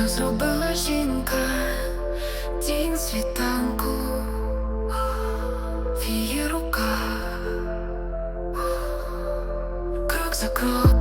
що зробила жінка, тінь світанку в її руках, крок за кроком.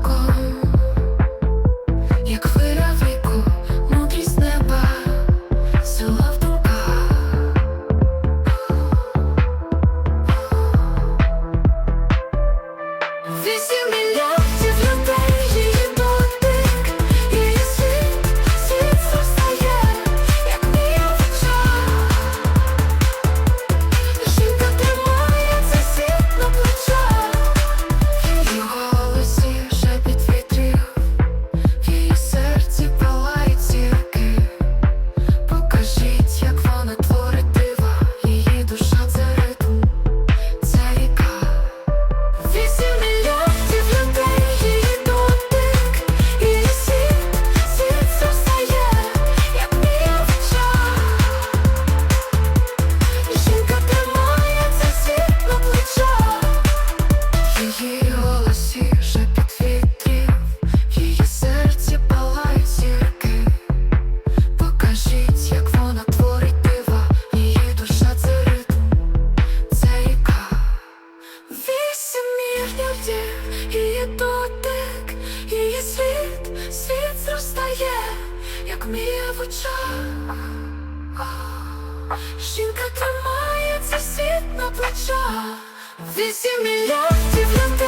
вдів, її дотик, її світ, світ зростає, як міє в очах. Жінка тримається, світ на плечах, вісім мільярдів людей